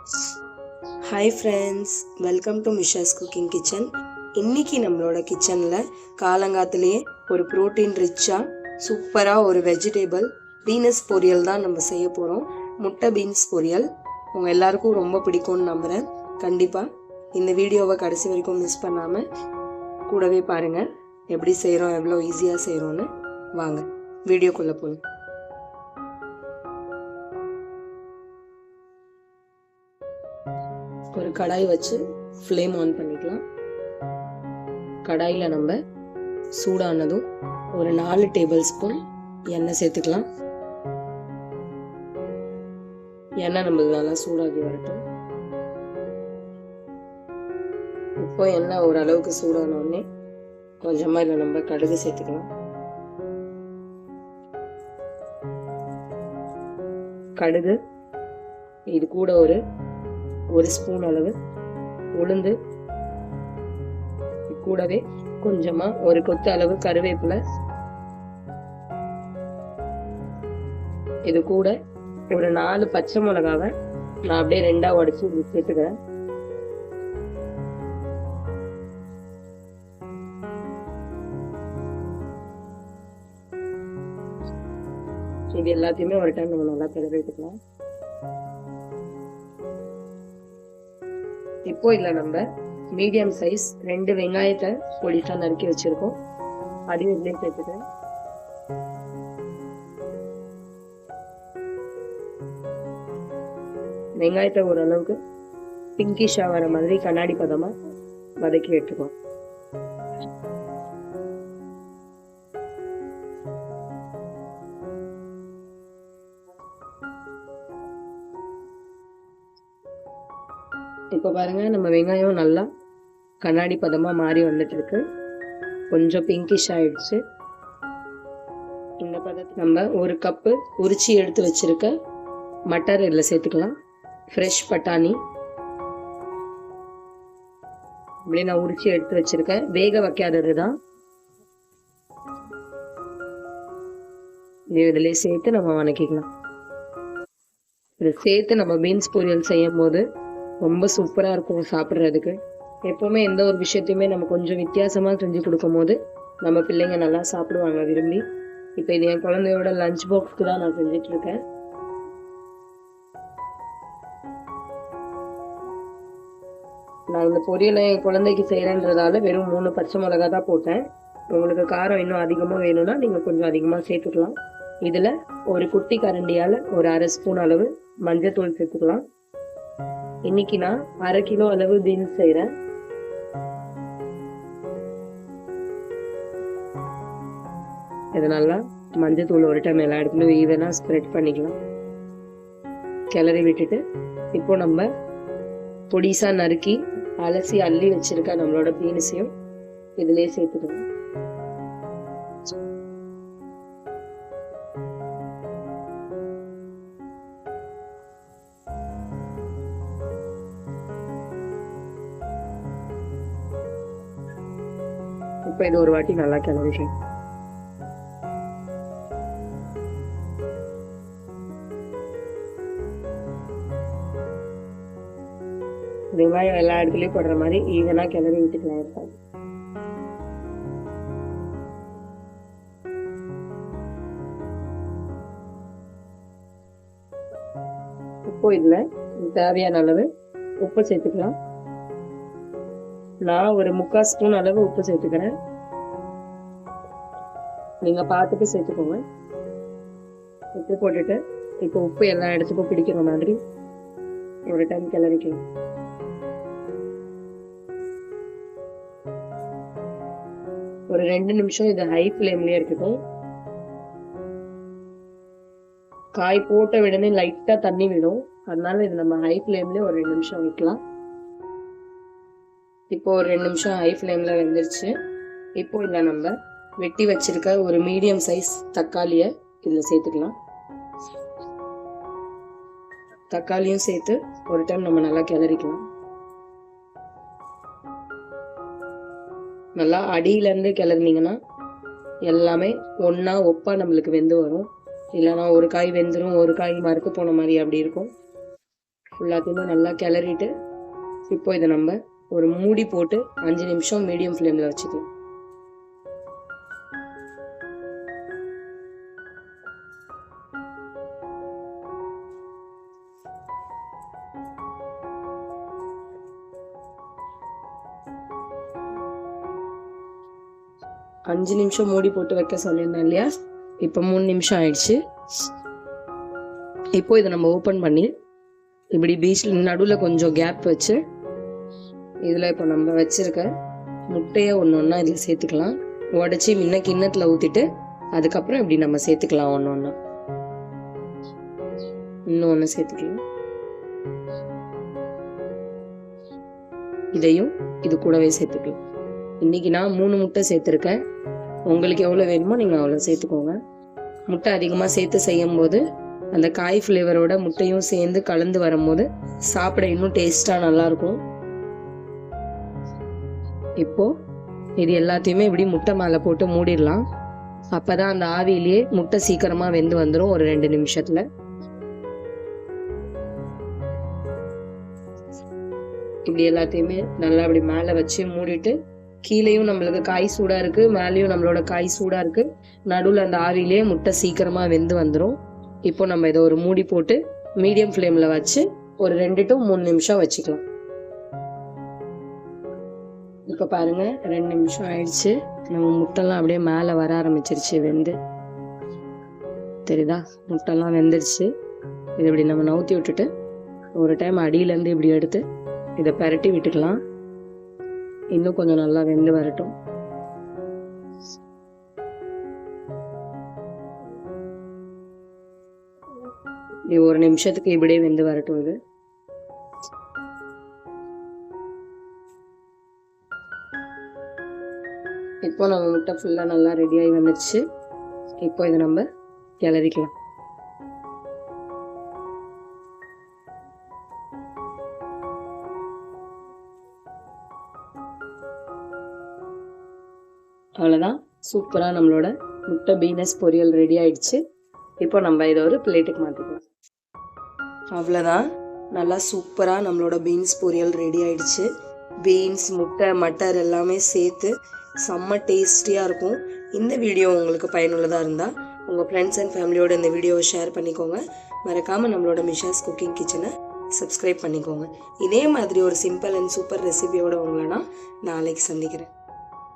Hi friends welcome to Misha's cooking kitchen இன்னைக்கு நம்மளோட கிச்சனில் காலங்காத்துலேயே ஒரு ப்ரோட்டீன் ரிச்சாக சூப்பராக ஒரு வெஜிடேபிள் பீனஸ் பொரியல் தான் நம்ம செய்ய போகிறோம் முட்டை பீன்ஸ் பொரியல். உங்கள் எல்லாருக்கும் ரொம்ப பிடிக்கும்னு நம்புகிறேன் கண்டிப்பாக இந்த வீடியோவை கடைசி வரைக்கும் மிஸ் பண்ணாமல் கூடவே பாருங்கள் எப்படி செய்கிறோம் எவ்வளோ ஈஸியாக செய்கிறோன்னு வாங்க வீடியோக்குள்ளே போகலாம் ஒரு கடாய் வச்சு ஃப்ளேம் ஆன் பண்ணிக்கலாம். கடாயில் நம்ம சூடானதும் ஒரு நாலு டேபிள் ஸ்பூன் எண்ணெய் சேர்த்துக்கலாம். எண்ணெய் நம்மளுக்கு நல்லா சூடாகி வரட்டும். இப்போ எண்ணெய் ஓரளவுக்கு சூடான உடனே கொஞ்சமாக இதில் நம்ம கடுகு சேர்த்துக்கலாம். கடுகு இது கூட ஒரு ஒரு ஸ்பூன் அளவு உளுந்து. கூடவே கொஞ்சமா ஒரு கொத்து அளவு கருவேப்பிலை. இது கூட ஒரு நாலு பச்சை மிளகாவை நான் அப்படியே ரெண்டா உடைச்சு இப்படி சேர்த்துக்கிறேன். இது எல்லாத்தையுமே ஒரு டைம் நம்ம நல்லா கிளறி எடுத்துக்கலாம். இப்போ இதில் நம்ம. மீடியம் சைஸ் ரெண்டு வெங்காயத்தை பொடிசா நறுக்கி வச்சிருக்கோம். அதையும் இதுலேயே சேர்த்துக்கிறேன். வெங்காயத்தை ஓரளவுக்கு பிங்கிஷா வர மாதிரி கண்ணாடி பதமாக வதக்கி எடுத்துக்கோம் இப்போ பாருங்க நம்ம வெங்காயம் நல்லா கண்ணாடி பதமாக மாறி வந்துட்டு இருக்கு கொஞ்சம் பிங்கிஷ் ஆயிடுச்சு. இந்த பதத்தை நம்ம ஒரு கப்பு உரிச்சி எடுத்து வச்சிருக்க மட்டர் இதில் சேர்த்துக்கலாம். ஃப்ரெஷ் பட்டாணி. இப்படி நான் உரிச்சி எடுத்து வச்சிருக்கேன் வேக வைக்காதது தான். இதிலே சேர்த்து நம்ம வணக்கிக்கலாம். இதை சேர்த்து நம்ம பீன்ஸ் பொரியல் செய்யும் போது ரொம்ப சூப்பராக இருக்கும் சாப்பிட்றதுக்கு. எப்போவுமே எந்த ஒரு விஷயத்தையுமே நம்ம கொஞ்சம் வித்தியாசமாக செஞ்சு கொடுக்கும் போது நம்ம பிள்ளைங்க நல்லா சாப்பிடுவாங்க விரும்பி. இப்போ இது என் குழந்தையோட லஞ்ச் பாக்ஸ்க்கு தான் நான் செஞ்சுட்டு இருக்கேன் நான் இந்த பொரியலை என் குழந்தைக்கு செய்கிறேன்றதால வெறும் மூணு பச்சை மிளகா தான் போட்டேன். உங்களுக்கு காரம் இன்னும் அதிகமாக வேணும்னா நீங்கள் கொஞ்சம் அதிகமாக சேர்த்துக்கலாம். இதில் ஒரு குட்டி கரண்டியால் ஒரு அரை ஸ்பூன் அளவு மஞ்சள் சேர்த்துக்கலாம். இன்னைக்கு நான் அரை கிலோ அளவு பீன்ஸ் செய்கிறேன் இதனால மஞ்சள் தூள் ஒரு டைம் எல்லா இடத்துலையும் ஈவனாக ஸ்ப்ரெட் பண்ணிக்கலாம். கிளறி விட்டுட்டு இப்போ நம்ம பொடிசா நறுக்கி அலசி அள்ளி வச்சிருக்க நம்மளோட பீன்ஸையும் இதிலே சேர்த்துக்கணும் இப்போ இது ஒரு வாட்டி நல்லா கிளறிக்கலாம் வெங்காயம் எல்லா இடத்துலயும் போடுற மாதிரி ஈவனா கிளறி விட்டுக்கலாம் இருக்காது இப்போ இதுல தேவையான அளவு உப்பு சேர்த்துக்கலாம். நான் ஒரு முக்கால் ஸ்பூன் அளவு உப்பு சேர்த்துக்கிறேன். நீங்க பார்த்துட்டு சேர்த்துக்கோங்க. உப்பு போட்டுட்டு இப்போ உப்பு எல்லா இடத்துக்கும் பிடிக்கிற மாதிரி ஒரு டைம் கிளறிக்கலாம். ஒரு ரெண்டு நிமிஷம் இது ஹை ஃப்ளேம்லயே இருக்கட்டும். காய் போட்ட உடனே லைட்டா தண்ணி விடும். அதனால இது நம்ம ஹை ஃப்ளேம்லயே ஒரு ரெண்டு நிமிஷம் வைக்கலாம். இப்போ ஒரு ரெண்டு நிமிஷம் ஹை ஃப்ளேமில் வெந்துருச்சு. இப்போ இதில் நம்ம வெட்டி வச்சிருக்க ஒரு மீடியம் சைஸ் தக்காளியை இதில் சேர்த்துக்கலாம். தக்காளியும் சேர்த்து ஒரு டைம் நம்ம நல்லா கிளறிக்கலாம். நல்லா அடியிலேருந்து கிளறினீங்கன்னா எல்லாமே ஒன்றா ஒப்பா நம்மளுக்கு வெந்து வரும். இல்லைன்னா ஒரு காய் வெந்துடும் ஒரு காய் மறுத்து போன மாதிரி அப்படி இருக்கும். எல்லாத்தையுமே நல்லா கிளறிட்டு இப்போ இதை நம்ம ஒரு மூடி போட்டு அஞ்சு நிமிஷம் மீடியம் ஃப்ளேமில் வச்சுக்கலாம். அஞ்சு நிமிஷம் மூடி போட்டு வைக்க சொல்லியிருந்தேன் இல்லையா? இப்போ மூணு நிமிஷம் ஆயிடுச்சு. இப்போ இதை நம்ம ஓப்பன் பண்ணி இப்படி பீச்சில் நடுவில் கொஞ்சம் கேப் வச்சு இதில் இப்போ நம்ம வச்சுருக்க முட்டையை ஒன்று ஒன்றா இதில் சேர்த்துக்கலாம். உடச்சி முன்ன கிண்ணத்தில் ஊற்றிட்டு அதுக்கப்புறம் இப்படி நம்ம சேர்த்துக்கலாம் ஒன்று ஒன்றா இன்னும் ஒன்று சேர்த்துக்கலாம். இதையும் இது கூடவே சேர்த்துக்கலாம். இன்னைக்கு நான் மூணு முட்டை சேர்த்துருக்கேன். உங்களுக்கு எவ்வளோ வேணுமோ நீங்கள் அவ்வளோ சேர்த்துக்கோங்க. முட்டை அதிகமாக சேர்த்து செய்யும் போது அந்த காய் ஃப்ளேவரோட முட்டையும் சேர்ந்து கலந்து வரும்போது சாப்பிட இன்னும் டேஸ்ட்டாக நல்லாயிருக்கும். இப்போது இது எல்லாத்தையுமே இப்படி முட்டை மேலே போட்டு மூடிடலாம். அப்போ தான் அந்த ஆவியிலேயே முட்டை சீக்கிரமாக வெந்து வந்துடும் ஒரு ரெண்டு நிமிஷத்தில். இப்படி எல்லாத்தையுமே நல்லா அப்படி மேலே வச்சு மூடிட்டு கீழேயும் நம்மளுக்கு காய் சூடா இருக்கு மேலேயும் நம்மளோட காய் சூடா இருக்கு. நடுவில் அந்த ஆவிலேயே முட்டை சீக்கிரமா வெந்து வந்துடும் இப்போ நம்ம இதை ஒரு மூடி போட்டு மீடியம் ஃப்ளேம்ல வச்சு ஒரு ரெண்டு டு மூணு நிமிஷம் வச்சுக்கலாம். இப்போ பாருங்க ரெண்டு நிமிஷம் ஆயிடுச்சு. நம்ம முட்டைலாம் அப்படியே மேலே வர ஆரம்பிச்சிருச்சு வெந்து. தெரியுதா? முட்டைலாம் வெந்துருச்சு. இதை இப்படி நம்ம நவுத்தி விட்டுட்டு ஒரு டைம் அடியிலேருந்து இப்படி எடுத்து இதை பரட்டி விட்டுக்கலாம். இன்னும் கொஞ்சம் நல்லா வெந்து வரட்டும். இது ஒரு நிமிஷத்துக்கு இப்படியே வெந்து வரட்டும் இது. இப்போ நம்ம முட்டை ஃபுல்லாக நல்லா ரெடியாகி வந்துடுச்சு இப்போ இதை நம்ம கிளறிக்கலாம். அவ்வளோதான் சூப்பராக நம்மளோட முட்டை பீனஸ் பொரியல் ரெடி ஆயிடுச்சு. இப்போ நம்ம இதை ஒரு பிளேட்டுக்கு மாற்றிக்கலாம் அவ்வளோதான் நல்லா சூப்பராக நம்மளோட பீன்ஸ் பொரியல் ரெடி ஆயிடுச்சு. பீன்ஸ் முட்டை மட்டர் எல்லாமே சேர்த்து செம்ம டேஸ்டியாக இருக்கும். இந்த வீடியோ உங்களுக்கு பயனுள்ளதாக இருந்தால் உங்கள் ஃப்ரெண்ட்ஸ் அண்ட் ஃபேமிலியோட இந்த வீடியோவை ஷேர் பண்ணிக்கோங்க. மறக்காமல் நம்மளோட மிஷாஸ் குக்கிங் கிச்சனை சப்ஸ்கிரைப் பண்ணிக்கோங்க. இதே மாதிரி ஒரு சிம்பிள் அண்ட் சூப்பர் ரெசிபியோட உங்களை நான் நாளைக்கு சந்திக்கிறேன்.